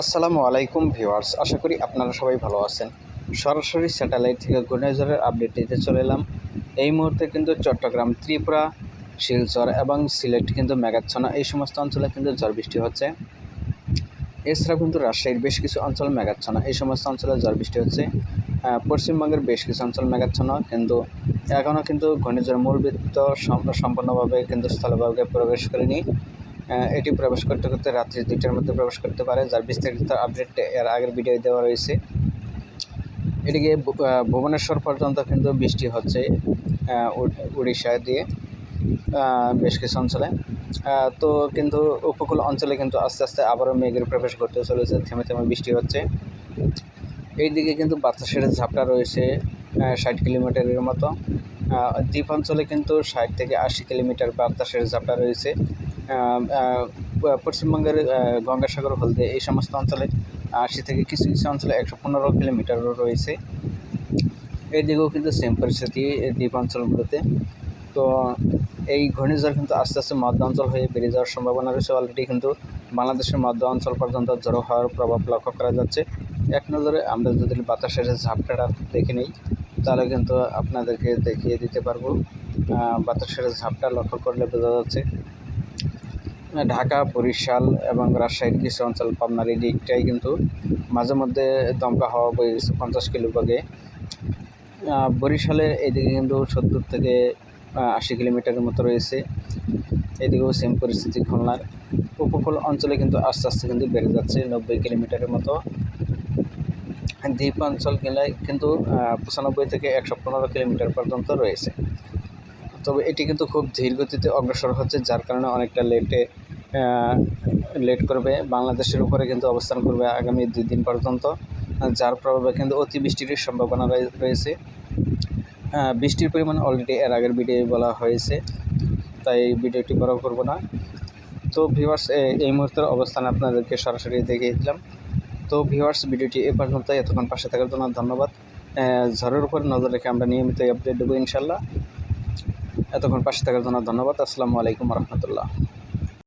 আসসালামু আলাইকুম ভিউয়ার্স, আশা করি আপনারা সবাই ভালো আছেন। সরাসরি স্যাটেলাইট থেকে ঘূর্ণিঝড়ের আপডেট দিতে চলে এলাম। এই মুহূর্তে কিন্তু চট্টগ্রাম, ত্রিপুরা, শিলচর এবং সিলেট কিন্তু মেঘাচ্ছন্ন। এই সমস্ত অঞ্চলে কিন্তু ঝড় বৃষ্টি হচ্ছে। এছাড়া কিন্তু রাজশাহীর বেশ কিছু অঞ্চল মেঘাচ্ছন্ন। এই সমস্ত অঞ্চলে ঝড় বৃষ্টি হচ্ছে। পশ্চিমবঙ্গের বেশ কিছু অঞ্চল মেঘাচ্ছন্ন। কিন্তু এখনও কিন্তু ঘূর্ণিঝড় মূল বৃত্ত সম্পূর্ণভাবে কিন্তু স্থলভাগে প্রবেশ করেনি। এটি প্রবেশ করতে করতে রাত্রি দুইটার মধ্যে প্রবেশ করতে পারে, যার বিস্তারিত আপডেট এর আগের ভিডিও দেওয়া রয়েছে। এদিকে ভুবনেশ্বর পর্যন্ত কিন্তু বৃষ্টি হচ্ছে উড়িষ্যা দিয়ে বেশ কিছু অঞ্চলে। তো কিন্তু উপকূল অঞ্চলে কিন্তু আস্তে আস্তে আবারও মেঘের প্রবেশ করতে চলেছে, থেমে থেমে বৃষ্টি হচ্ছে। এইদিকে কিন্তু বাতাসের ঝাপটা রয়েছে ষাট কিলোমিটারের মতো। দ্বীপ অঞ্চলে কিন্তু ষাট থেকে আশি কিলোমিটার বাতাসের ঝাপটা রয়েছে। পশ্চিমবঙ্গের গঙ্গাসাগর, হলদে, এই সমস্ত অঞ্চলে, আশি থেকে কিছু কিছু অঞ্চলে একশো পনেরো কিলোমিটারও রয়েছে। এইদিকেও কিন্তু সেম পরিস্থিতি দ্বীপ অঞ্চলগুলোতে। তো এই ঘূর্ণিঝড় কিন্তু আস্তে আস্তে মধ্য অঞ্চল হয়ে বেড়ে যাওয়ার সম্ভাবনা রয়েছে। অলরেডি কিন্তু বাংলাদেশের মধ্য অঞ্চল পর্যন্ত জড়ো হওয়ার প্রভাব লক্ষ্য করা যাচ্ছে। এক নজরে আমরা যদি বাতাসের ঝাপটাটা দেখে নিই, তাহলে কিন্তু আপনাদেরকে দেখিয়ে দিতে পারব। বাতাসের ঝাপটা লক্ষ্য করলে বোঝা যাচ্ছে ঢাকা, বরিশাল এবং রাজশাহীর কিছু অঞ্চল পাবনার এই দিকটাই কিন্তু মাঝে মধ্যে দমকা হওয়া বয়ে গেছে পঞ্চাশ কিলো বেগে। বরিশালের এদিকে কিন্তু সত্তর থেকে আশি কিলোমিটারের মতো রয়েছে। এদিকেও সেম পরিস্থিতি খুলনার। উপকূল অঞ্চলে কিন্তু আস্তে আস্তে কিন্তু বেড়ে যাচ্ছে নব্বই কিলোমিটারের মতো। দ্বীপ অঞ্চল কিন্তু পঁচানব্বই থেকে একশো পনেরো কিলোমিটার পর্যন্ত রয়েছে। তবে এটি কিন্তু খুব ধীর গতিতে অগ্রসর হচ্ছে, যার কারণে অনেকটা লেটে লেট করবে। বাংলাদেশের উপরে কিন্তু অবস্থান করবে আগামী দুই দিন পর্যন্ত, যার প্রভাবে কিন্তু অতিবৃষ্টির সম্ভাবনা রয়েছে। বৃষ্টির পরিমাণ অলরেডি এর আগের ভিডিও বলা হয়েছে, তাই ভিডিওটি বড় করব না। তো ভিউয়ার্স এই মুহূর্তের অবস্থান আপনাদেরকে সরাসরি দেখিয়ে দিলাম। তো ভিউয়ার্স ভিডিওটি এ পর্যন্ত এতক্ষণ পাশে থাকার জন্য ধন্যবাদ। ঝড়ের উপর নজর রেখে আমরা নিয়মিত আপডেট দেবো ইনশাল্লাহ এতক্ষণ পাশে থাকার জন্য ধন্যবাদ। আসসালামু আলাইকুম রহমতুল্লাহ।